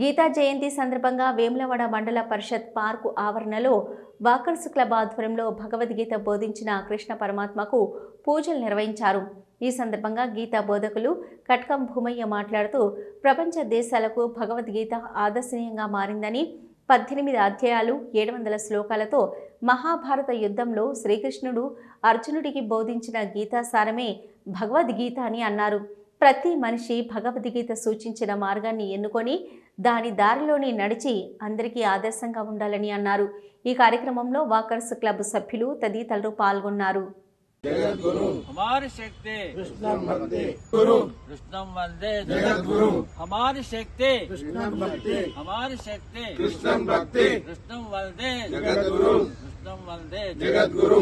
గీతా జయంతి సందర్భంగా వేములవాడ మండల పరిషత్ పార్కు ఆవరణలో వాకర్స్ క్లబ్ ఆధ్వర్యంలో భగవద్గీత బోధించిన కృష్ణ పరమాత్మకు పూజలు నిర్వహించారు. ఈ సందర్భంగా గీతా బోధకులు కట్కం భూమయ్య మాట్లాడుతూ ప్రపంచ దేశాలకు భగవద్గీత ఆదర్శనీయంగా మారిందని పద్దెనిమిది అధ్యాయాలు ఏడు వందల శ్లోకాలతో మహాభారత యుద్ధంలో శ్రీకృష్ణుడు అర్జునుడికి బోధించిన గీతాసారమే భగవద్గీత అని అన్నారు. ప్రతి మనిషి భగవద్గీత సూచించిన మార్గాన్ని ఎన్నుకొని దాని దారిలోనే నడిచి అందరికీ ఆదర్శంగా ఉండాలని అన్నారు ఈ కార్యక్రమంలో వాకర్స్ క్లబ్ సభ్యులు తదితరులు పాల్గొన్నారు हमारी शक्ति कृष्णं वन्दे गुरु कृष्णम वंदे जगद्गुरु हमारी शक्ति कृष्णं वन्दे हमारी शक्ति कृष्णं भक्ति कृष्णम वंदे जगद्गुरु कृष्णम वंदे जगद्गुरु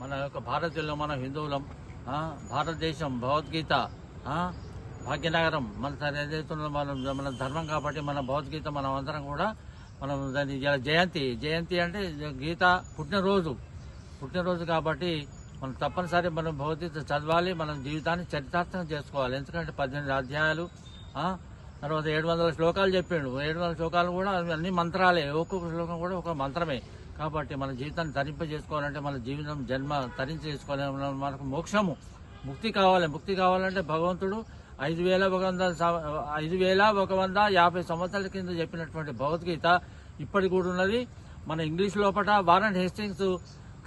మన యొక్క భారతీయులు మన హిందువులం భారతదేశం భగవద్గీత భాగ్యనగరం మన తన ఏదైతే మన ధర్మం కాబట్టి మన భగవద్గీత మనం అందరం కూడా మనం దాని జయంతి జయంతి అంటే గీత పుట్టినరోజు పుట్టినరోజు కాబట్టి మనం తప్పనిసరి మనం భగవద్గీత చదవాలి మనం జీవితాన్ని చరితార్థం చేసుకోవాలి. ఎందుకంటే పద్దెనిమిది అధ్యాయాలు ఆ, తర్వాత ఏడు వందల శ్లోకాలు చెప్పాడు. ఏడు వందల శ్లోకాలు కూడా అన్ని మంత్రాలే ఒక్కొక్క శ్లోకం కూడా ఒక మంత్రమే. కాబట్టి మన జీవితాన్ని తరింప చేసుకోవాలంటే మన జీవితం జన్మ తరించి చేసుకోవాలి మనకు మోక్షము ముక్తి కావాలి. ముక్తి కావాలంటే భగవంతుడు ఐదు వేల ఒక వంద ఐదు వేల ఒక వంద యాభై సంవత్సరాల కింద చెప్పినటువంటి భగవద్గీత ఇప్పటికి కూడా ఉన్నది. మన ఇంగ్లీష్ లోపల వారన్ హేస్టింగ్స్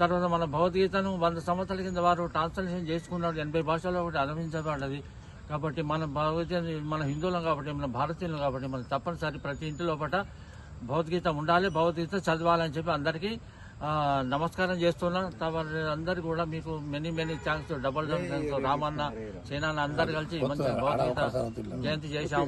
తర్వాత మన భగవద్గీతను వంద సంవత్సరాల కింద వారు ట్రాన్స్లేషన్ చేసుకున్నాడు ఎనభై భాషల్లో ఒకటి అనుభవించబడ్డది కాబట్టి మన భగవద్గీత మన హిందువులం కాబట్టి మన భారతీయులు కాబట్టి మనం తప్పనిసరి ప్రతి ఇంటి లోపల భగవద్గీత ఉండాలి భగవద్గీత చదవాలని చెప్పి అందరికీ ఆ, నమస్కారం చేస్తున్నాం. అందరు కూడా మీకు many many thanks double thanks Ramanna సేనాన్న అందరు కలిసి మంచి భగవద్గీత జయంతి చేశాం.